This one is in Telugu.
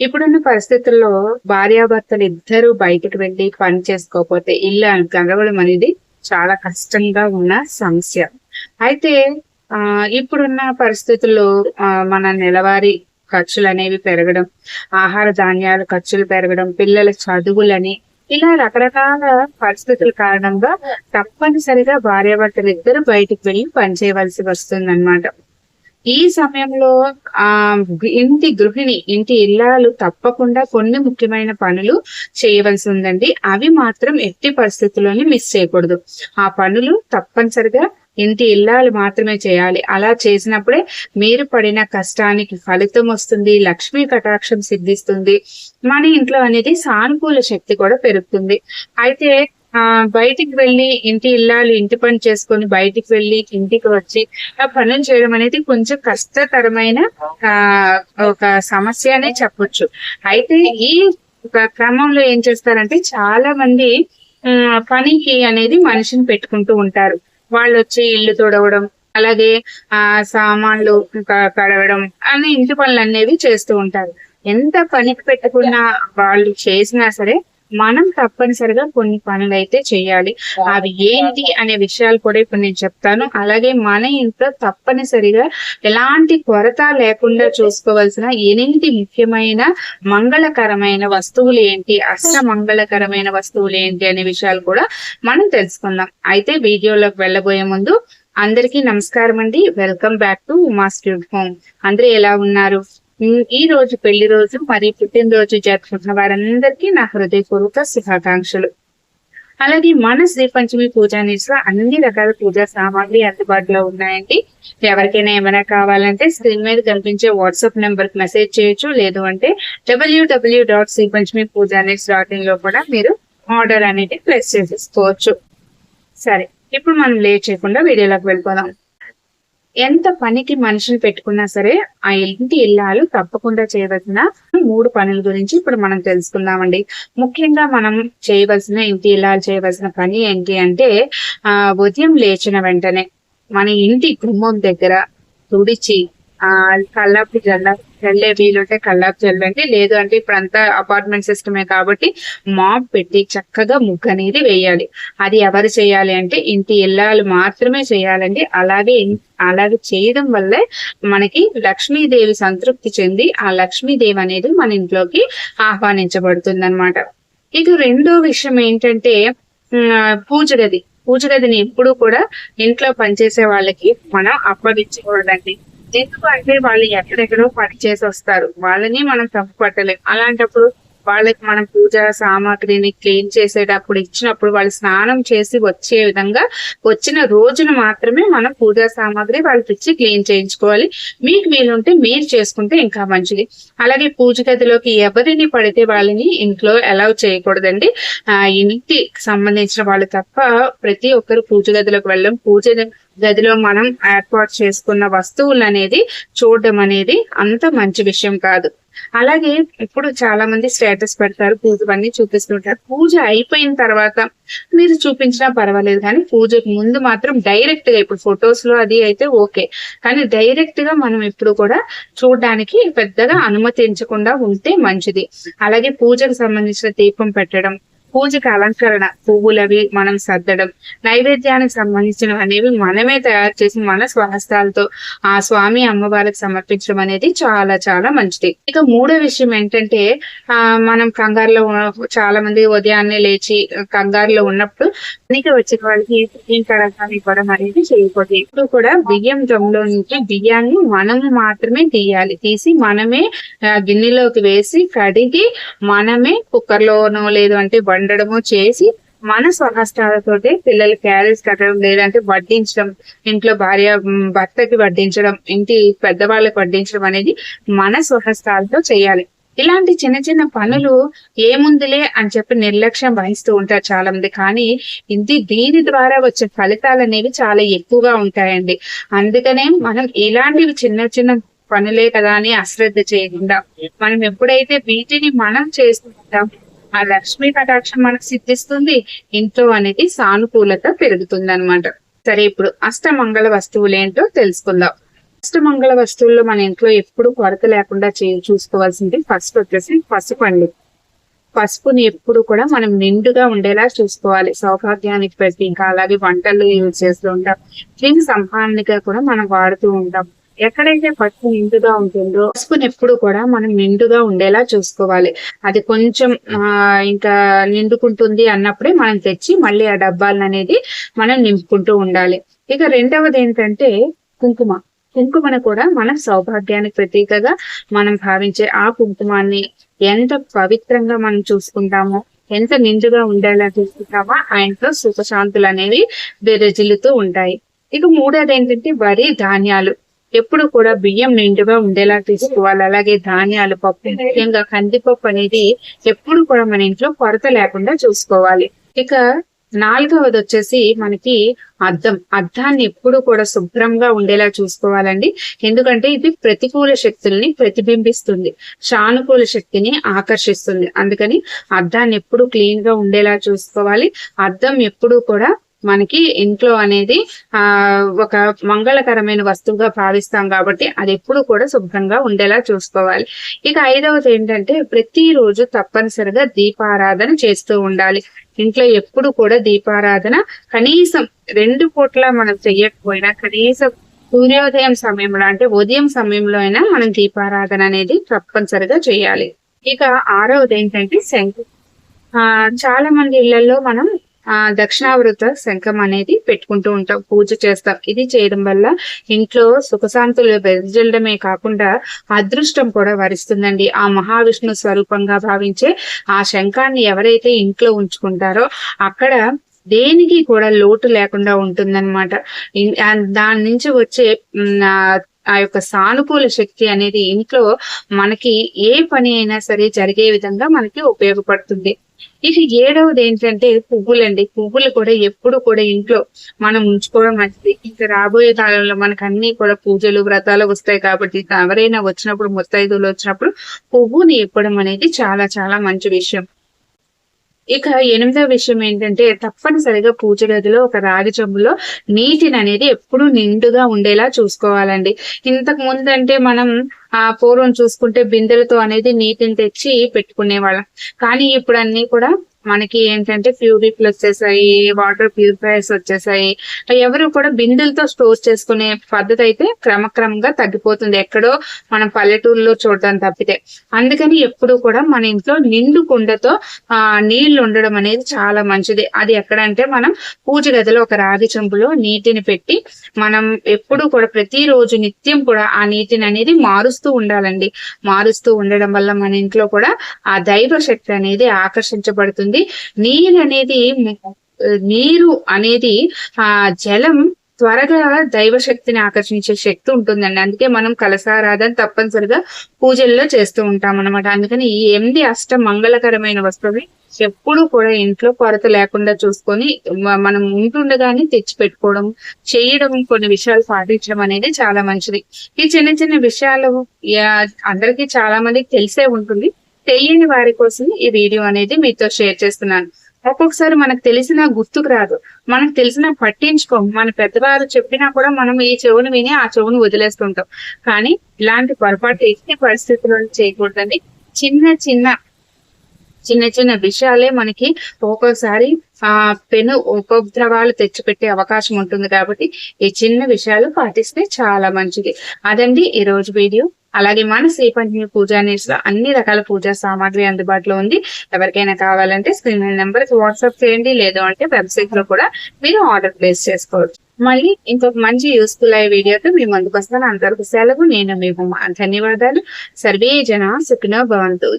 ఇప్పుడున్న పరిస్థితుల్లో భార్యాభర్తలు ఇద్దరు బయటకు వెళ్ళి పని చేసుకోకపోతే ఇల్లు గడవడం అనేది చాలా కష్టంగా ఉన్న సమస్య. అయితే ఆ ఇప్పుడున్న పరిస్థితుల్లో ఆ మన నెలవారీ ఖర్చులు అనేవి పెరగడం ఆహార ధాన్యాల ఖర్చులు పెరగడం పిల్లల చదువులని ఇలా రకరకాల పరిస్థితుల కారణంగా తప్పనిసరిగా భార్యాభర్తలు ఇద్దరు బయటికి వెళ్ళి పనిచేయవలసి వస్తుంది అనమాట ఈ సమయంలో ఆ ఇంటి గృహిణి ఇంటి ఇల్లాలు తప్పకుండా కొన్ని ముఖ్యమైన పనులు చేయవలసి ఉందండి. అవి మాత్రం ఎట్టి పరిస్థితుల్లోనే మిస్ చేయకూడదు. ఆ పనులు తప్పనిసరిగా ఇంటి ఇల్లాలు మాత్రమే చేయాలి. అలా చేసినప్పుడే మీరు పడిన కష్టానికి ఫలితం వస్తుంది లక్ష్మీ కటాక్షం సిద్ధిస్తుంది. మన ఇంట్లో అనేది సానుకూల శక్తి కూడా పెరుగుతుంది. అయితే బయటికి వెళ్ళి ఇంటి ఇల్లాలు ఇంటి పని చేసుకొని బయటికి వెళ్ళి ఇంటికి వచ్చి ఆ పనులు చేయడం అనేది కొంచెం కష్టతరమైన ఆ ఒక సమస్య అనే చెప్పొచ్చు. అయితే ఈ క్రమంలో ఏం చేస్తారంటే చాలా మంది పనికి అనేది మనిషిని పెట్టుకుంటూ ఉంటారు. వాళ్ళు వచ్చి ఇల్లు తొడవడం అలాగే ఆ సామాన్లు కడవడం అనే ఇంటి పనులు అనేవి చేస్తూ ఉంటారు. ఎంత పనికి పెట్టుకున్నా వాళ్ళు చేసినా సరే మనం తప్పనిసరిగా కొన్ని పనులు అయితే చేయాలి. అవి ఏంటి అనే విషయాలు కూడా ఇప్పుడు నేను చెప్తాను. అలాగే మన ఇంట్లో తప్పనిసరిగా ఎలాంటి కొరత లేకుండా చూసుకోవాల్సిన ఎనిమిది ముఖ్యమైన మంగళకరమైన వస్తువులు ఏంటి అష్ట మంగళకరమైన వస్తువులు ఏంటి అనే విషయాలు కూడా మనం తెలుసుకుందాం. అయితే వీడియోలోకి వెళ్ళబోయే ముందు అందరికీ నమస్కారం అండి welcome back to Uma home. అందరూ ఎలా ఉన్నారు? ఈ రోజు పెళ్ళి రోజు మరియు పుట్టినరోజు జరుపుకుంటున్న వారందరికీ నా హృదయపూర్వక శుభాకాంక్షలు. అలాగే మన శ్రీ పంచమి పూజా అన్ని రకాల పూజా సామాగ్రి అందుబాటులో ఉన్నాయండి. ఎవరికైనా ఏమైనా కావాలంటే స్క్రీన్ మీద కనిపించే వాట్సాప్ నెంబర్కి మెసేజ్ చేయొచ్చు లేదు అంటే W W dot Sri Panchami Pooja knits dot ఇన్లో కూడా మీరు ఆర్డర్ అనేది ప్లేస్ చేసేసుకోవచ్చు. సరే ఇప్పుడు మనం లేట్ చేయకుండా వీడియోలోకి వెళ్ళిపోదాం. ఎంత పనికి మనిషిని పెట్టుకున్నా సరే ఆ ఇంటి ఇల్లాలు తప్పకుండా చేయవలసిన మూడు పనుల గురించి ఇప్పుడు మనం తెలుసుకుందామండి. ముఖ్యంగా మనం చేయవలసిన ఇంటి ఇల్లాలు చేయవలసిన పని ఏంటి అంటే ఆ ఉదయం లేచిన వెంటనే మన ఇంటి గుమ్మం దగ్గర తుడిచి కల్లాపి జల్ల చల్లే వీలుంటే కల్లాపు చల్లండి లేదు అంటే ఇప్పుడు అంతా అపార్ట్మెంట్ సిస్టమే కాబట్టి మాప్ పెట్టి చక్కగా ముగ్గు అనేది వేయాలి. అది ఎవరు చేయాలి అంటే ఇంటి ఇల్లాలు మాత్రమే చేయాలండి. అలాగే అలాగే చేయడం వల్లే మనకి లక్ష్మీదేవి సంతృప్తి చెంది ఆ లక్ష్మీదేవి అనేది మన ఇంట్లోకి ఆహ్వానించబడుతుంది అనమాట ఇక రెండో విషయం ఏంటంటే పూజ గది. పూజ గదిని ఎప్పుడు కూడా ఇంట్లో పనిచేసే వాళ్ళకి మనం అప్పగించకూడదండి ఎందుకు అంటే వాళ్ళు ఎక్కడెక్కడో పని చేసి వస్తారు వాళ్ళని మనం తప్పు పట్టలేం అలాంటప్పుడు వాళ్ళకి మనం పూజ సామాగ్రిని క్లీన్ చేసేటప్పుడు ఇచ్చినప్పుడు వాళ్ళు స్నానం చేసి వచ్చే విధంగా వచ్చిన రోజున మాత్రమే మనం పూజా సామాగ్రి వాళ్ళకి ఇచ్చి క్లీన్ చేయించుకోవాలి. మీకు వీలుంటే మీరు చేసుకుంటే ఇంకా మంచిది. అలాగే పూజ గదిలోకి ఎవరిని పడితే వాళ్ళని ఇంట్లో అలౌ చేయకూడదండి. ఆ ఇంటికి సంబంధించిన వాళ్ళు తప్ప ప్రతి ఒక్కరు పూజ గదిలోకి వెళ్ళడం పూజ గదిలో మనం ఏర్పాటు చేసుకున్న వస్తువులు అనేది చూడడం అనేది అంత మంచి విషయం కాదు. అలాగే ఇప్పుడు చాలా మంది స్టేటస్ పెడతారు పూజ అన్ని చూపిస్తుంటారు పూజ అయిపోయిన తర్వాత మీరు చూపించినా పర్వాలేదు కానీ పూజకు ముందు మాత్రం డైరెక్ట్గా ఇప్పుడు ఫొటోస్లో అది అయితే ఓకే కానీ డైరెక్ట్గా మనం ఎప్పుడు కూడా చూడడానికి పెద్దగా అనుమతించకుండా ఉంటే మంచిది. అలాగే పూజకు సంబంధించిన దీపం పెట్టడం పూజకి అలంకరణ పువ్వులవి మనం సర్దడం నైవేద్యానికి సంబంధించిన అనేవి మనమే తయారు చేసి మన స్వహస్తాలతో ఆ స్వామి అమ్మవారికి సమర్పించడం అనేది చాలా చాలా మంచిది. ఇక మూడో విషయం ఏంటంటే ఆ మనం కంగారులో చాలా మంది ఉదయాన్నే లేచి కంగారులో ఉన్నప్పుడు పనికి వచ్చే వాళ్ళకి ఇంకా ఇవ్వడం అనేది చేయకూడదు. ఇప్పుడు కూడా బియ్యం దమ్ములో నుంచి బియ్యాన్ని మనం మాత్రమే తీయాలి. తీసి మనమే గిన్నెలోకి వేసి కడిగి మనమే కుక్కర్లోనో లేదు అంటే ఉండడము చేసి మన స్వహస్తాలతోటి పిల్లలు క్యారేజ్ కట్టడం లేదంటే వడ్డించడం ఇంట్లో భార్య భర్తకి వడ్డించడం ఇంటి పెద్దవాళ్ళకి వడ్డించడం అనేది మన స్వహస్తాలతో చేయాలి. ఇలాంటి చిన్న చిన్న పనులు ఏముందిలే అని చెప్పి నిర్లక్ష్యం వహిస్తూ ఉంటారు చాలా మంది కానీ ఇది దీని ద్వారా వచ్చే ఫలితాలు అనేవి చాలా ఎక్కువగా ఉంటాయండి. అందుకనే మనం ఇలాంటివి చిన్న చిన్న పనులే కదా అని అశ్రద్ధ చేయకుండా మనం ఎప్పుడైతే వీటిని మనం చేసుకుంటాం ఆ లక్ష్మీ కటాక్షం మనకు సిద్ధిస్తుంది. ఇంట్లో అనేది సానుకూలత పెరుగుతుంది అనమాట సరే ఇప్పుడు అష్టమంగళ వస్తువులు ఏంటో తెలుసుకుందాం. అష్టమంగళ వస్తువుల్లో మన ఇంట్లో ఎప్పుడు కొరత లేకుండా చే- చూసుకోవాల్సింది ఫస్ట్ వచ్చేసి పసుపు అండి. పసుపుని ఎప్పుడు కూడా మనం నిండుగా ఉండేలా చూసుకోవాలి. సౌభాగ్యానికి ఇంకా అలాగే వంటలు యూజ్ చేస్తూ ఉంటాం. దీని సంహారణగా కూడా మనం వాడుతూ ఉంటాం. ఎక్కడైతే పసుపు నిండుగా ఉంటుందో పసుపుని ఎప్పుడు కూడా మనం నిండుగా ఉండేలా చూసుకోవాలి. అది కొంచెం ఆ ఇంకా నిండుకుంటుంది అన్నప్పుడే మనం తెచ్చి మళ్ళీ ఆ డబ్బాలను అనేది మనం నింపుకుంటూ ఉండాలి. ఇక రెండవది ఏంటంటే కుంకుమ. కుంకుమను కూడా మన సౌభాగ్యానికి ప్రతీకగా మనం భావించే ఆ కుంకుమాన్ని ఎంత పవిత్రంగా మనం చూసుకుంటామో ఎంత నిండుగా ఉండేలా చూసుకుంటామో ఆ ఇంట్లో సుఖశాంతులు అనేవి విరజిల్లుతూ ఉంటాయి. ఇక మూడోది ఏంటంటే వరి ధాన్యాలు. ఎప్పుడు కూడా బియ్యం నిండుగా ఉండేలా తీసుకోవాలి. అలాగే ధాన్యాలు పప్పు ముఖ్యంగా కందిపప్పు అనేది ఎప్పుడు కూడా మన ఇంట్లో కొరత లేకుండా చూసుకోవాలి. ఇక నాలుగవది వచ్చేసి మనకి అద్దం. అద్దాన్ని ఎప్పుడు కూడా శుభ్రంగా ఉండేలా చూసుకోవాలండి. ఎందుకంటే ఇది ప్రతికూల శక్తుల్ని ప్రతిబింబిస్తుంది. సానుకూల శక్తిని ఆకర్షిస్తుంది. అందుకని అద్దాన్ని ఎప్పుడు క్లీన్గా ఉండేలా చూసుకోవాలి. అద్దం ఎప్పుడు కూడా మనకి ఇంట్లో అనేది ఆ ఒక మంగళకరమైన వస్తువుగా భావిస్తాం కాబట్టి అది ఎప్పుడు కూడా శుభ్రంగా ఉండేలా చూసుకోవాలి. ఇక ఐదవది ఏంటంటే ప్రతిరోజు తప్పనిసరిగా దీపారాధన చేస్తూ ఉండాలి. ఇంట్లో ఎప్పుడు కూడా దీపారాధన కనీసం రెండు పూట్ల మనం చెయ్యకపోయినా కనీసం సూర్యోదయం సమయంలో అంటే ఉదయం సమయంలో అయినా మనం దీపారాధన అనేది తప్పనిసరిగా చేయాలి. ఇక ఆరవది ఏంటంటే శంకు ఆ చాలా మంది ఇళ్ళలో మనం దక్షిణావృత శంఖం అనేది పెట్టుకుంటూ ఉంటాం పూజ చేస్తాం. ఇది చేయడం వల్ల ఇంట్లో సుఖశాంతులు వెదజల్లడమే కాకుండా అదృష్టం కూడా వరిస్తుందండి. ఆ మహావిష్ణు స్వరూపంగా భావించే ఆ శంఖాన్ని ఎవరైతే ఇంట్లో ఉంచుకుంటారో అక్కడ దేనికి కూడా లోటు లేకుండా ఉంటుందన్నమాట. దాని నుంచి వచ్చే ఆ- యొక్క సానుకూల శక్తి అనేది ఇంట్లో మనకి ఏ పని అయినా సరే జరిగే విధంగా మనకి ఉపయోగపడుతుంది. ఇక ఏడవది ఏంటంటే పువ్వులండి. పువ్వులు కూడా ఎప్పుడు కూడా ఇంట్లో మనం ఉంచుకోవడం మంచిది. ఇంకా రాబోయే కాలంలో మనకు అన్ని కూడా పూజలు వ్రతాలు వస్తాయి కాబట్టి ఎవరైనా వచ్చినప్పుడు ముత్తైదులు వచ్చినప్పుడు పువ్వుని ఇవ్వడం అనేది చాలా చాలా మంచి విషయం. ఇక ఎనిమిదో విషయం ఏంటంటే తప్పనిసరిగా పూజ గదిలో ఒక రాగి చెంబులో నీటిని అనేది ఎప్పుడూ నిండుగా ఉండేలా చూసుకోవాలండి. ఇంతకు ముందు అంటే మనం ఆ పూర్వం చూసుకుంటే బిందెలతో అనేది నీటిని తెచ్చి పెట్టుకునే వాళ్ళం కానీ ఇప్పుడు అన్ని కూడా మనకి ఏంటంటే ప్యూరిఫ్లు వచ్చేసాయి వాటర్ ప్యూరిఫైర్స్ వచ్చేసాయి. ఎవరు కూడా బిందెలతో స్టోర్ చేసుకునే పద్ధతి అయితే క్రమక్రమంగా తగ్గిపోతుంది. ఎక్కడో మనం పల్లెటూరులో చూడడం తప్పితే. అందుకని ఎప్పుడు కూడా మన ఇంట్లో నిండు కుండతో ఆ నీళ్ళు ఉండడం అనేది చాలా మంచిది. అది ఎక్కడంటే మనం పూజ గదిలో ఒక రాగి చెంబులో నీటిని పెట్టి మనం ఎప్పుడు కూడా ప్రతిరోజు నిత్యం కూడా ఆ నీటిని అనేది మారుస్తూ ఉండాలండి. మారుస్తూ ఉండడం వల్ల మన ఇంట్లో కూడా ఆ దైవ శక్తి అనేది ఆకర్షించబడుతుంది. నీరు అనేది నీరు అనేది ఆ జలం త్వరగా దైవ శక్తిని ఆకర్షించే శక్తి ఉంటుందండి. అందుకే మనం కలసారాధన తప్పనిసరిగా పూజల్లో చేస్తూ ఉంటాం అనమాట అందుకని ఈ ఎనిమిది అష్ట మంగళకరమైన వస్తువు ఎప్పుడు కూడా ఇంట్లో కొరత లేకుండా చూసుకొని మనం ఉంటుండగానే తెచ్చి పెట్టుకోవడం చేయడం కొన్ని విషయాలు పాటించడం అనేది చాలా మంచిది. ఈ చిన్న చిన్న విషయాలు అందరికీ చాలా మందికి తెలిసే ఉంటుంది. తెలియని వారి కోసం ఈ వీడియో అనేది మీతో షేర్ చేస్తున్నాను. ఒక్కొక్కసారి మనకు తెలిసిన గుర్తుకు రాదు. మనకు తెలిసిన పట్టించుకోం మన పెద్దవారు చెప్పినా కూడా మనం ఈ చెవును విని ఆ చెవును వదిలేస్తుంటాం. కానీ ఇలాంటి పొరపాటు ఎట్టి పరిస్థితుల్లో చేయకూడదండి. చిన్న చిన్న చిన్న చిన్న విషయాలే మనకి ఒక్కోసారి ఆ పెను ఉపద్రవాలు తెచ్చిపెట్టే అవకాశం ఉంటుంది కాబట్టి ఈ చిన్న విషయాలు పాటిస్తే చాలా మంచిది. అదండి ఈ రోజు వీడియో. అలాగే మన శ్రీపంచమి పూజా నీడ్స్లో అన్ని రకాల పూజా సామాగ్రి అందుబాటులో ఉంది. ఎవరికైనా కావాలంటే స్క్రీన్ నెంబర్కి వాట్సాప్ చేయండి లేదు అంటే వెబ్సైట్లో కూడా మీరు ఆర్డర్ ప్లేస్ చేసుకోవచ్చు. మళ్ళీ ఇంకొక మంచి యూస్ఫుల్ అయ్యే వీడియోతో మీ ముందుకు వస్తాను. అంతవరకు సెలవు. నేను మీ ధన్యవాదాలు. సర్వే జన సుఖినో భవంతు.